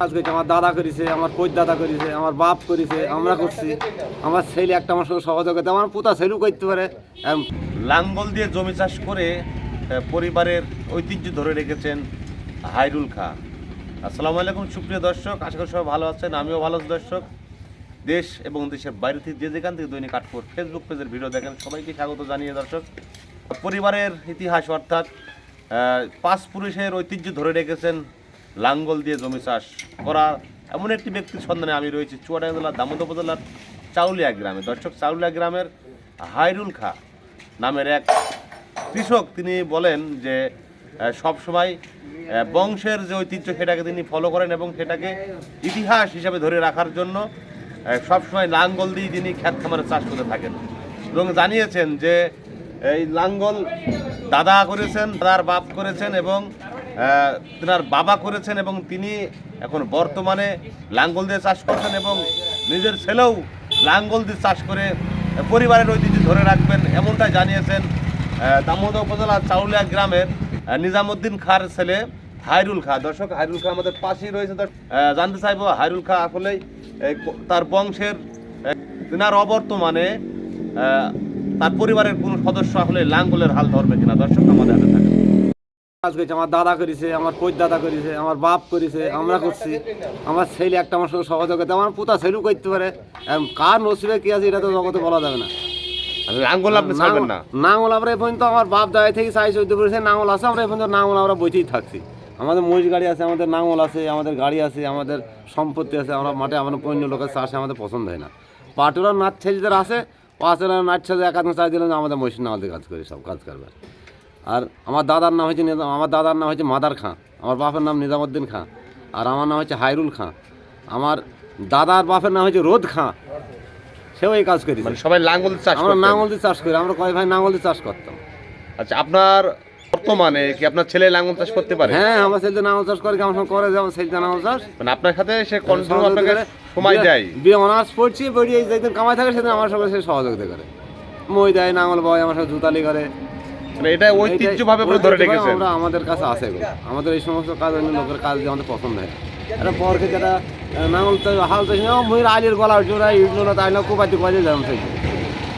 কাজ করেছে, আমার দাদা করেছে, আমার কোচ দাদা করেছে, আমার বাপ করেছে, আমরা করছি। আমার ছেলে একটা আমার সঙ্গে সহযোগিতা আমার পুতা ছেলেও করতে পারে। লাঙ্গল দিয়ে জমি চাষ করে পরিবারের ঐতিহ্য ধরে রেখেছেন হাইরুল খা। আসসালামু আলাইকুম, সুপ্রিয় দর্শক, আশা করি সবাই ভালো আছেন, আমিও ভালো আছি দর্শক। দেশ এবং দেশের বাইরে থেকে যে যেখান থেকে দৈনিক আটপুর ফেসবুক পেজের ভিডিও দেখেন, সবাইকে স্বাগত জানিয়ে দর্শক। পরিবারের ইতিহাস অর্থাৎ পাঁচ পুরুষের ঐতিহ্য ধরে রেখেছেন লাঙ্গল দিয়ে জমি চাষ করা। এমন একটি ব্যক্তির সন্ধানে আমি রয়েছি, চুয়াডাঙ্গা জেলার দামোদর উপজেলার চাউলিয়া গ্রামে। দর্শক, চাউলিয়া গ্রামের হাইরুল খা নামের এক কৃষক, তিনি বলেন যে সব সময় বংশের যে ঐতিহ্য, সেটাকে তিনি ফলো করেন এবং সেটাকে ইতিহাস হিসাবে ধরে রাখার জন্য সব সময় লাঙ্গল দিয়ে তিনি খ্যাত খামারে চাষ করতে থাকেন এবং জানিয়েছেন যে, এই লাঙ্গল দাদা করেছেন, দাদার বাপ করেছেন এবং তেনার বাবা করেছেন এবং তিনি এখন বর্তমানে লাঙ্গল দিয়ে চাষ করছেন এবং নিজের ছেলেও লাঙ্গল দিয়ে চাষ করে পরিবারের ঐতিহ্য ধরে রাখবেন এমনটাই জানিয়েছেন দামোদর উপজেলা চাউলিয়া গ্রামের নিজামুদ্দিন খার ছেলে হাইরুল খা দর্শক, হাইরুল খা আমাদের পাশেই রয়েছে। জানতে চাইব, হাইরুল খা আসলে তার বংশের তেনার অবর্তমানে তার পরিবারের কোনো সদস্য আসলে লাঙ্গলের হাল ধরবে কিনা দর্শক, আমাদের হাতে কাজ করেছে আমার দাদা করেছে আমার কোচ দাদা করেছে আমার বাপ করেছে আমরা করছি। আমার ছেলে একটা আমার সঙ্গে সহযোগিতা আমার পুতা ছেলেও করতে পারে। কার নসিবে কি আছে এটা তো জগতে বলা যাবে না। লাঙ্গল আপনি ছাড়বেন না। নাঙল আমরা এই পর্যন্ত আমার বাপ দায় থেকে চাই চৈদ্দ করেছে নাঙল আছে আমরা এই পর্যন্ত নাঙল আমরা বইতেই থাকছি। আমাদের মহিষ গাড়ি আছে আমাদের নাঙল আছে আমাদের গাড়ি আছে আমাদের সম্পত্তি আছে আমরা মাঠে আমাদের পণ্য লোকের চাষে আমাদের পছন্দ হয় না। পাটুরা নাচ ছেলেদের আছে পাঁচরা নাচ ছেলে এক আধ চাই দিলেন আমাদের মহিষ দিয়ে কাজ করি সব কাজ করবে। আর আমার দাদার নাম হচ্ছে নিজাম আমার দাদার নাম হচ্ছে মাদার খাঁ আমার বাপের নাম নিজামুদ্দিন খাঁ আর আমার নাম হচ্ছে হাইরুল খাঁ আমার দাদার বাপের নাম হচ্ছে রোদ খাঁ। সেও এই কাজ করি মানে সবাই লাঙ্গল চাষ আমরা। নাঙল দিয়ে চাষ করি আমরা কয় ভাই নাঙল দিয়ে চাষ করতাম। আচ্ছা আপনার বর্তমানে কি আপনার ছেলে লাঙ্গল চাষ করতে পারে? হ্যাঁ আমার ছেলে নাঙল চাষ করে আমার সঙ্গে করে যেমন ছেলে নাঙল চাষ। মানে আপনার সাথে সে কন্টিনিউ আপনাকে সময় দেয়। বিয়ে অনার্স পড়ছি পড়ি এই যেদিন কামাই থাকে সেদিন আমার সঙ্গে সে সহযোগিতা করে। মই দেয় নাঙল বয় আমার সাথে জুতালি করে। এটা ঐতিহ্যভাবে ধরে রেখেছেন। আমরা আমাদের কাছে আছে এগুলো। আমাদের এই সমস্ত কাজ অন্য লোকের কাজ দিয়ে আমাদের পছন্দ হয় এটা পর থেকে একটা আহ, নাঙল তো হাল তো মহির আলির গলা জোড়া ইটলো না তাই না কোপাতি বাজে যেমন সেই।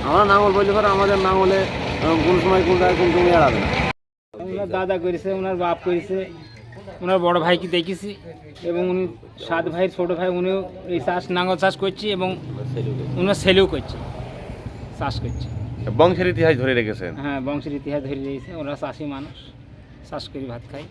আমরা নাঙল বলতে পারে আমাদের নাঙলে কোন সময় কোন কোন তুমি এড়াবে না। ওনার দাদা করেছে ওনার বাপ করেছে ওনার বড় ভাইকে দেখেছি এবং উনি সাত ভাইয়ের ছোট ভাই উনিও এই চাষ নাঙল চাষ করছে এবং ওনার ছেলেও করছে চাষ করছে। বংশের ইতিহাস ধরে রেখেছেন। হ্যাঁ বংশের ইতিহাস ধরে রেখেছে। ওরা চাষি মানুষ, চাষ করে ভাত খায়।